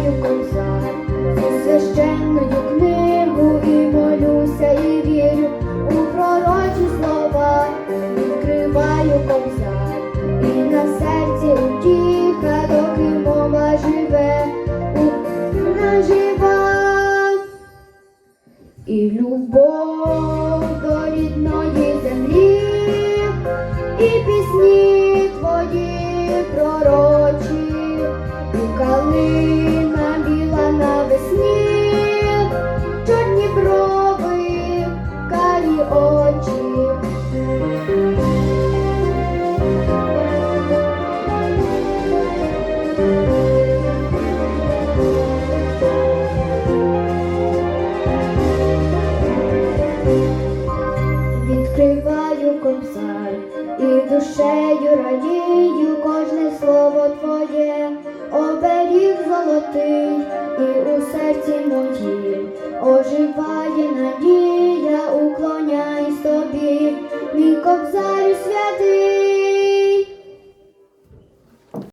відкриваю козар зі священною книгу і молюся, і вірю у пророчі слова, відкриваю козар, і на серці утіха, доки мова живе, Україна жива. І любов до рідної землі, і пісні Відкриваю кобзар і душею радію кожне слово твоє, оберіг золотий, і у серці моїй оживає надія, уклоняюсь тобі, мій кобзарю святий.